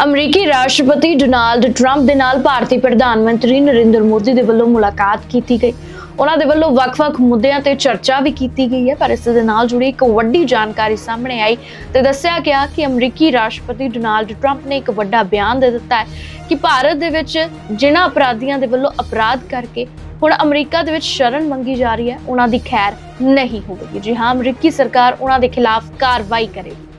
ਅਮਰੀਕੀ ਰਾਸ਼ਟਰਪਤੀ Donald Trump ਦੇ ਨਾਲ ਭਾਰਤੀ ਪ੍ਰਧਾਨ ਮੰਤਰੀ ਨਰਿੰਦਰ ਮੋਦੀ ਦੇ ਵੱਲੋਂ ਮੁਲਾਕਾਤ ਕੀਤੀ ਗਈ। ਉਹਨਾਂ ਦੇ ਵੱਲੋਂ ਵੱਖ-ਵੱਖ ਮੁੱਦਿਆਂ ਤੇ ਚਰਚਾ ਵੀ ਕੀਤੀ ਗਈ ਹੈ, ਪਰ ਇਸ ਦੇ ਨਾਲ ਜੁੜੀ ਇੱਕ ਵੱਡੀ ਜਾਣਕਾਰੀ ਸਾਹਮਣੇ ਆਈ ਤੇ ਦੱਸਿਆ ਗਿਆ ਕਿ ਅਮਰੀਕੀ ਰਾਸ਼ਟਰਪਤੀ ਡੋਨਾਲਡ ਟਰੰਪ ਨੇ ਇੱਕ ਵੱਡਾ ਬਿਆਨ ਦੇ ਦਿੱਤਾ ਹੈ ਕਿ ਭਾਰਤ ਦੇ ਵਿੱਚ ਜਿਨ੍ਹਾਂ ਅਪਰਾਧੀਆਂ ਦੇ ਵੱਲੋਂ ਅਪਰਾਧ ਕਰਕੇ ਹੁਣ ਅਮਰੀਕਾ ਦੇ ਵਿੱਚ ਸ਼ਰਨ ਮੰਗੀ ਜਾ ਰਹੀ ਹੈ, ਉਹਨਾਂ ਦੀ ਖੈਰ ਨਹੀਂ ਹੋਵੇਗੀ। ਜੀ ਹਾਂ, ਅਮਰੀਕੀ ਸਰਕਾਰ ਉਹਨਾਂ ਦੇ ਖਿਲਾਫ ਕਾਰਵਾਈ ਕਰੇਗੀ।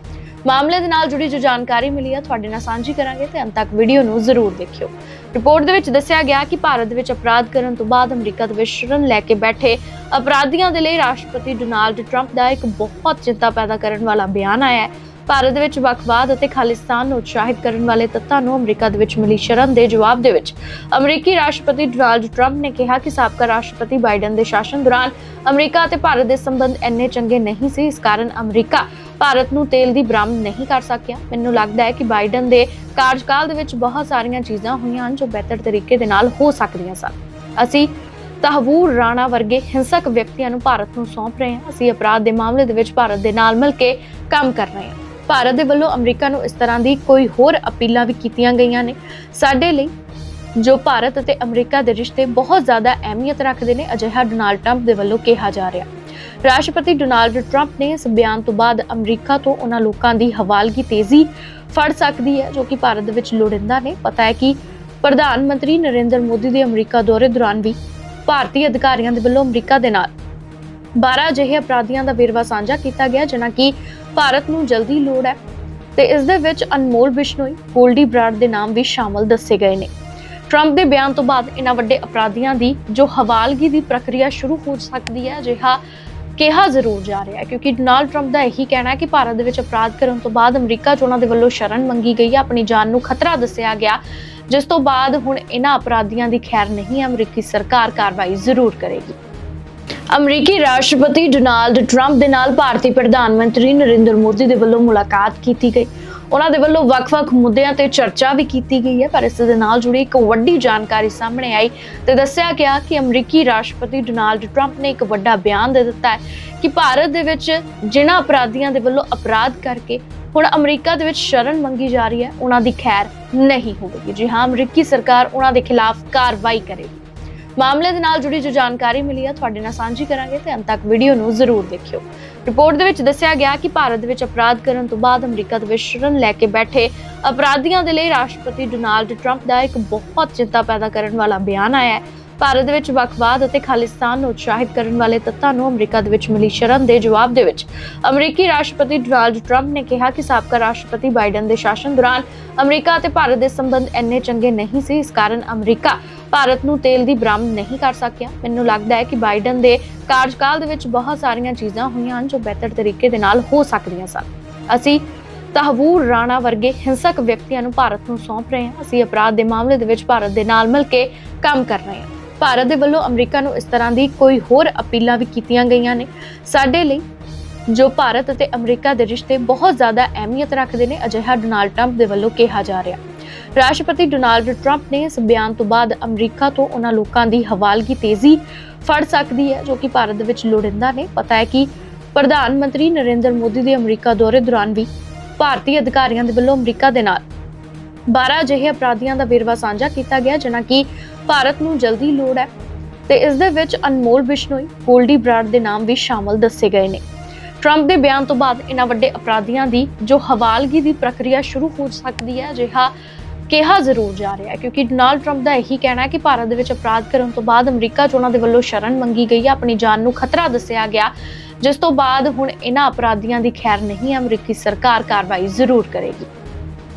ਮਾਮਲੇ ਦੇ ਨਾਲ ਜੁੜੀ ਜੋ ਜਾਣਕਾਰੀ ਮਿਲੀ ਹੈ ਤੁਹਾਡੇ ਨਾਲ ਸਾਂਝੀ ਕਰਾਂਗੇ ਤੇ ਅੰਤ ਤੱਕ ਵੀਡੀਓ ਨੂੰ ਜ਼ਰੂਰ ਦੇਖਿਓ। ਰਿਪੋਰਟ ਦੇ ਵਿੱਚ ਦੱਸਿਆ ਗਿਆ ਕਿ ਭਾਰਤ ਦੇ ਵਿੱਚ ਅਪਰਾਧ ਕਰਨ ਤੋਂ ਬਾਅਦ ਅਮਰੀਕਾ ਦੇ ਵਿੱਚ ਲੈ ਕੇ ਬੈਠੇ ਅਪਰਾਧੀਆਂ ਦੇ ਲਈ ਰਾਸ਼ਟਰਪਤੀ ਡੋਨਾਲਡ ਟਰੰਪ ਦਾ ਇੱਕ ਬਹੁਤ ਚਿੰਤਾ ਪੈਦਾ ਕਰਨ ਵਾਲਾ ਬਿਆਨ ਆਇਆ ਹੈ। ਭਾਰਤ ਦੇ ਵਿੱਚ ਵੱਖਵਾਦ ਅਤੇ ਖਾਲਿਸਤਾਨ ਨੂੰ ਉਤਸ਼ਾਹਿਤ ਕਰਨ ਵਾਲੇ ਤੱਤਾਂ ਨੂੰ ਅਮਰੀਕਾ ਦੇ ਵਿੱਚ ਮਿਲੀ ਸ਼ਰਨ ਦੇ ਜਵਾਬ ਦੇ ਵਿੱਚ ਅਮਰੀਕੀ ਰਾਸ਼ਟਰਪਤੀ ਡੋਨਾਲਡ ਟਰੰਪ ਨੇ ਕਿਹਾ ਕਿ ਸਾਬਕਾ ਰਾਸ਼ਟਰਪਤੀ ਬਾਈਡਨ ਦੇ ਸ਼ਾਸਨ ਦੌਰਾਨ ਅਮਰੀਕਾ ਅਤੇ ਭਾਰਤ ਦੇ ਸੰਬੰਧ ਇੰਨੇ ਚੰਗੇ ਨਹੀਂ ਸੀ, ਇਸ ਕਾਰਨ ਅਮਰੀਕਾ ਭਾਰਤ ਨੂੰ ਤੇਲ ਦੀ ਬਰਾਮਦ ਨਹੀਂ ਕਰ ਸਕਿਆ। ਮੈਨੂੰ ਲੱਗਦਾ ਹੈ ਕਿ ਬਾਈਡਨ ਦੇ ਕਾਰਜਕਾਲ ਦੇ ਵਿੱਚ ਬਹੁਤ ਸਾਰੀਆਂ ਚੀਜ਼ਾਂ ਹੋਈਆਂ ਹਨ ਜੋ ਬਿਹਤਰ ਤਰੀਕੇ ਦੇ ਨਾਲ ਹੋ ਸਕਦੀਆਂ ਸਨ। ਅਸੀਂ ਤਹਵੂਰ ਰਾਣਾ ਵਰਗੇ ਹਿੰਸਕ ਵਿਅਕਤੀਆਂ ਨੂੰ ਭਾਰਤ ਨੂੰ ਸੌਂਪ ਰਹੇ ਹਾਂ। ਅਸੀਂ ਅਪਰਾਧ ਦੇ ਮਾਮਲੇ ਦੇ ਵਿੱਚ ਭਾਰਤ ਦੇ ਨਾਲ ਮਿਲ ਕੇ ਕੰਮ ਕਰ ਰਹੇ ਹਾਂ। ਭਾਰਤ ਦੇ ਵੱਲੋਂ ਅਮਰੀਕਾ ਨੂੰ ਇਸ ਤਰ੍ਹਾਂ ਦੀ ਕੋਈ ਹੋਰ ਅਪੀਲਾਂ ਵੀ ਕੀਤੀਆਂ ਗਈਆਂ ਨੇ। ਸਾਡੇ ਲਈ ਜੋ ਭਾਰਤ ਅਤੇ ਅਮਰੀਕਾ ਦੇ ਰਿਸ਼ਤੇ ਬਹੁਤ ਜ਼ਿਆਦਾ ਅਹਿਮੀਅਤ ਰੱਖਦੇ ਨੇ, ਅਜਿਹਾ ਡੋਨਾਲਡ ਟਰੰਪ ਦੇ ਵੱਲੋਂ ਕਿਹਾ ਜਾ ਰਿਹਾ। ਰਾਸ਼ਟਰਪਤੀ ਡੋਨਾਲਡ ਟਰੰਪ ਨੇ ਇਸ ਬਿਆਨ ਤੋਂ ਬਾਅਦ ਅਮਰੀਕਾ ਤੋਂ ਉਹਨਾਂ ਲੋਕਾਂ ਦੀ ਹਵਾਲਗੀ ਤੇਜ਼ੀ ਫੜ ਸਕਦੀ ਹੈ, ਜੋ ਕਿ ਭਾਰਤ ਦੇ ਵਿੱਚ ਲੋੜਿੰਦਾ ਨੇ। ਪਤਾ ਹੈ ਕਿ ਪ੍ਰਧਾਨ ਮੰਤਰੀ ਨਰਿੰਦਰ ਮੋਦੀ ਦੇ ਅਮਰੀਕਾ ਦੌਰੇ ਦੌਰਾਨ ਵੀ ਭਾਰਤੀ ਅਧਿਕਾਰੀਆਂ ਦੇ ਵੱਲੋਂ ਅਮਰੀਕਾ ਦੇ ਨਾਲ 12 ਅਜਿਹੇ ਅਪਰਾਧੀਆਂ ਦਾ ਵੇਰਵਾ ਸਾਂਝਾ ਕੀਤਾ ਗਿਆ, ਜਿਨ੍ਹਾਂ ਕਿ ਭਾਰਤ ਨੂੰ ਜਲਦੀ ਲੋੜ ਹੈ ਤੇ ਇਸ ਦੇ ਵਿੱਚ ਅਨਮੋਲ ਬਿਸ਼ਨੋਈ, ਗੋਲਡੀ ਬਰਾਡ ਦੇ ਨਾਮ ਵੀ ਸ਼ਾਮਲ ਦੱਸੇ ਗਏ ਨੇ। ਟਰੰਪ ਦੇ ਬਿਆਨ ਤੋਂ ਬਾਅਦ ਇਹਨਾਂ ਵੱਡੇ ਅਪਰਾਧੀਆਂ ਦੀ ਜੋ ਹਵਾਲਗੀ ਦੀ ਪ੍ਰਕਿਰਿਆ ਸ਼ੁਰੂ ਹੋ ਸਕਦੀ ਹੈ, ਅਜਿਹਾ ਕਿਹਾ ਜ਼ਰੂਰ ਜਾ ਰਿਹਾ ਹੈ, ਕਿਉਂਕਿ ਡੋਨਾਲਡ ਟਰੰਪ ਦਾ ਇਹੀ ਕਹਿਣਾ ਹੈ ਕਿ ਭਾਰਤ ਦੇ ਵਿੱਚ ਅਪਰਾਧ ਕਰਨ ਤੋਂ ਬਾਅਦ ਅਮਰੀਕਾ 'ਚ ਉਹਨਾਂ ਦੇ ਵੱਲੋਂ ਸ਼ਰਨ ਮੰਗੀ ਗਈ ਹੈ। ਆਪਣੀ ਜਾਨ ਨੂੰ ਖਤਰਾ ਦੱਸਿਆ ਗਿਆ, ਜਿਸ ਤੋਂ ਬਾਅਦ ਹੁਣ ਇਹਨਾਂ ਅਪਰਾਧੀਆਂ ਦੀ ਖੈਰ ਨਹੀਂ ਅਮਰੀਕੀ ਸਰਕਾਰ ਕਾਰਵਾਈ ਜ਼ਰੂਰ ਕਰੇਗੀ। ਅਮਰੀਕੀ ਰਾਸ਼ਟਰਪਤੀ ਡੋਨਾਲਡ ਟਰੰਪ ਦੇ ਨਾਲ ਭਾਰਤੀ ਪ੍ਰਧਾਨ ਮੰਤਰੀ ਨਰਿੰਦਰ ਮੋਦੀ ਦੇ ਵੱਲੋਂ ਮੁਲਾਕਾਤ ਕੀਤੀ ਗਈ। ਉਹਨਾਂ ਦੇ ਵੱਲੋਂ ਵੱਖ-ਵੱਖ ਮੁੱਦਿਆਂ ਤੇ ਚਰਚਾ ਵੀ ਕੀਤੀ ਗਈ ਹੈ, ਪਰ ਇਸ ਦੇ ਨਾਲ ਜੁੜੀ ਇੱਕ ਵੱਡੀ ਜਾਣਕਾਰੀ ਸਾਹਮਣੇ ਆਈ ਤੇ ਦੱਸਿਆ ਗਿਆ ਕਿ ਅਮਰੀਕੀ ਰਾਸ਼ਟਰਪਤੀ ਡੋਨਾਲਡ ਟਰੰਪ ਨੇ ਇੱਕ ਵੱਡਾ ਬਿਆਨ ਦੇ ਦਿੱਤਾ ਹੈ ਕਿ ਭਾਰਤ ਦੇ ਵਿੱਚ ਜਿਨ੍ਹਾਂ ਅਪਰਾਧੀਆਂ ਦੇ ਵੱਲੋਂ ਅਪਰਾਧ ਕਰਕੇ ਹੁਣ ਅਮਰੀਕਾ ਦੇ ਵਿੱਚ ਸ਼ਰਨ ਮੰਗੀ ਜਾ ਰਹੀ ਹੈ, ਉਹਨਾਂ ਦੀ ਖੈਰ ਨਹੀਂ ਹੋਵੇਗੀ ਜੀ ਹਾਂ, ਅਮਰੀਕੀ ਸਰਕਾਰ ਉਹਨਾਂ ਦੇ ਖਿਲਾਫ ਕਾਰਵਾਈ ਕਰੇਗੀ। ਮਾਮਲੇ ਦੇ ਨਾਲ ਜੁੜੀ ਜੋ ਜਾਣਕਾਰੀ ਮਿਲੀ ਹੈ ਤੁਹਾਡੇ ਨਾਲ ਸਾਂਝੀ ਕਰਾਂਗੇ ਤੇ ਅੰਤ ਤੱਕ ਵੀਡੀਓ ਨੂੰ ਜ਼ਰੂਰ ਦੇਖਿਓ। ਰਿਪੋਰਟ ਦੇ ਵਿੱਚ ਦੱਸਿਆ ਗਿਆ ਕਿ ਭਾਰਤ ਦੇ ਵਿੱਚ ਅਪਰਾਧ ਕਰਨ ਤੋਂ ਬਾਅਦ ਅਮਰੀਕਾ ਦੇ ਵਿਸ਼ਰਨ ਲੈ ਕੇ ਬੈਠੇ ਅਪਰਾਧੀਆਂ ਦੇ ਲਈ ਰਾਸ਼ਟਰਪਤੀ ਡੋਨਾਲਡ ਟਰੰਪ ਦਾ ਇੱਕ ਬਹੁਤ ਚਿੰਤਾ ਪੈਦਾ ਕਰਨ ਵਾਲਾ ਬਿਆਨ ਆਇਆ ਹੈ। ਭਾਰਤ ਦੇ ਵਿੱਚ ਵੱਖਵਾਦ ਅਤੇ ਖਾਲਿਸਤਾਨ ਨੂੰ ਉਤਸ਼ਾਹਿਤ ਕਰਨ ਵਾਲੇ ਤੱਤਾਂ ਨੂੰ ਅਮਰੀਕਾ ਦੇ ਵਿੱਚ ਮਿਲੀ ਸ਼ਰਨ ਦੇ ਜਵਾਬ ਦੇ ਵਿੱਚ ਅਮਰੀਕੀ ਰਾਸ਼ਟਰਪਤੀ ਡੋਨਾਲਡ ਟਰੰਪ ਨੇ ਕਿਹਾ ਕਿ ਸਾਬਕਾ ਰਾਸ਼ਟਰਪਤੀ ਬਾਈਡਨ ਦੇ ਸ਼ਾਸਨ ਦੌਰਾਨ ਅਮਰੀਕਾ ਅਤੇ ਭਾਰਤ ਦੇ ਸੰਬੰਧ ਇੰਨੇ ਚੰਗੇ ਨਹੀਂ ਸੀ, ਇਸ ਕਾਰਨ ਅਮਰੀਕਾ ਭਾਰਤ ਨੂੰ ਤੇਲ ਦੀ ਬਰਾਮਦ ਨਹੀਂ ਕਰ ਸਕਿਆ। ਮੈਨੂੰ ਲੱਗਦਾ ਹੈ ਕਿ ਬਾਈਡਨ ਦੇ ਕਾਰਜਕਾਲ ਦੇ ਵਿੱਚ ਬਹੁਤ ਸਾਰੀਆਂ ਚੀਜ਼ਾਂ ਹੋਈਆਂ ਹਨ ਜੋ ਬਿਹਤਰ ਤਰੀਕੇ ਦੇ ਨਾਲ ਹੋ ਸਕਦੀਆਂ ਸਨ। ਅਸੀਂ ਤਹਵੂਰ ਰਾਣਾ ਵਰਗੇ ਹਿੰਸਕ ਵਿਅਕਤੀਆਂ ਨੂੰ ਭਾਰਤ ਨੂੰ ਸੌਂਪ ਰਹੇ ਹਾਂ। ਅਸੀਂ ਅਪਰਾਧ ਦੇ ਮਾਮਲੇ ਦੇ ਵਿੱਚ ਭਾਰਤ ਦੇ ਨਾਲ ਮਿਲ ਕੇ ਕੰਮ ਕਰ ਰਹੇ ਹਾਂ। ਭਾਰਤ ਦੇ ਵੱਲੋਂ ਅਮਰੀਕਾ ਨੂੰ ਇਸ ਤਰ੍ਹਾਂ ਦੀ ਕੋਈ ਹੋਰ ਅਪੀਲਾਂ ਵੀ ਕੀਤੀਆਂ ਗਈਆਂ ਨੇ। ਸਾਡੇ ਲਈ ਜੋ ਭਾਰਤ ਅਤੇ ਅਮਰੀਕਾ ਦੇ ਰਿਸ਼ਤੇ ਬਹੁਤ ਜ਼ਿਆਦਾ ਅਹਿਮੀਅਤ ਰੱਖਦੇ ਨੇ, ਅਜਿਹਾ ਡੋਨਾਲਡ ਟਰੰਪ ਦੇ ਵੱਲੋਂ ਕਿਹਾ ਜਾ ਰਿਹਾ। ਰਾਸ਼ਟਰਪਤੀ ਡੋਨਾਲਡ ਟਰੰਪ ਨੇ ਇਸ ਬਿਆਨ ਤੋਂ ਬਾਅਦ ਅਮਰੀਕਾ ਤੋਂ ਉਹਨਾਂ ਲੋਕਾਂ ਦੀ ਹਵਾਲਗੀ ਤੇਜ਼ੀ ਫੜ ਸਕਦੀ ਹੈ, ਜੋ ਕਿ ਭਾਰਤ ਦੇ ਵਿੱਚ ਲੋੜਿੰਦਾ ਨੇ। ਪਤਾ ਹੈ ਕਿ ਪ੍ਰਧਾਨ ਮੰਤਰੀ ਨਰਿੰਦਰ ਮੋਦੀ ਦੇ ਅਮਰੀਕਾ ਦੌਰੇ ਦੌਰਾਨ ਵੀ ਭਾਰਤੀ ਅਧਿਕਾਰੀਆਂ ਦੇ ਵੱਲੋਂ ਅਮਰੀਕਾ ਦੇ ਨਾਲ 12 ਅਜਿਹੇ ਅਪਰਾਧੀਆਂ ਦਾ ਵੇਰਵਾ ਸਾਂਝਾ ਕੀਤਾ ਗਿਆ, ਜਿਨ੍ਹਾਂ ਕਿ ਭਾਰਤ ਨੂੰ ਜਲਦੀ ਲੋੜ ਹੈ। ਤੇ ਇਸ ਦੇ ਵਿੱਚ ਅਨਮੋਲ ਬਿਸ਼ਨੋਈ, ਗੋਲਡੀ ਬਰਾਡ ਦੇ ਨਾਮ ਵੀ ਸ਼ਾਮਲ ਦੱਸੇ ਗਏ ਨੇ। ਟਰੰਪ ਦੇ ਬਿਆਨ ਤੋਂ ਬਾਅਦ ਇਹਨਾਂ ਵੱਡੇ ਅਪਰਾਧੀਆਂ ਦੀ ਜੋ ਹਵਾਲਗੀ ਦੀ ਪ੍ਰਕਿਰਿਆ ਸ਼ੁਰੂ ਹੋ ਸਕਦੀ ਹੈ, ਅਜਿਹਾ ਕਿਹਾ ਜ਼ਰੂਰ ਜਾ ਰਿਹਾ ਹੈ, ਕਿਉਂਕਿ ਡੋਨਾਲਡ ਟਰੰਪ ਦਾ ਇਹੀ ਕਹਿਣਾ ਹੈ ਕਿ ਭਾਰਤ ਦੇ ਵਿੱਚ ਅਪਰਾਧ ਕਰਨ ਤੋਂ ਬਾਅਦ ਅਮਰੀਕਾ 'ਚ ਉਹਨਾਂ ਦੇ ਵੱਲੋਂ ਸ਼ਰਨ ਮੰਗੀ ਗਈ ਹੈ, ਆਪਣੀ ਜਾਨ ਨੂੰ ਖਤਰਾ ਦੱਸਿਆ ਗਿਆ, ਜਿਸ ਤੋਂ ਬਾਅਦ ਹੁਣ ਇਹਨਾਂ ਅਪਰਾਧੀਆਂ ਦੀ ਖੈਰ ਨਹੀਂ ਅਮਰੀਕੀ ਸਰਕਾਰ ਕਾਰਵਾਈ ਜ਼ਰੂਰ ਕਰੇਗੀ।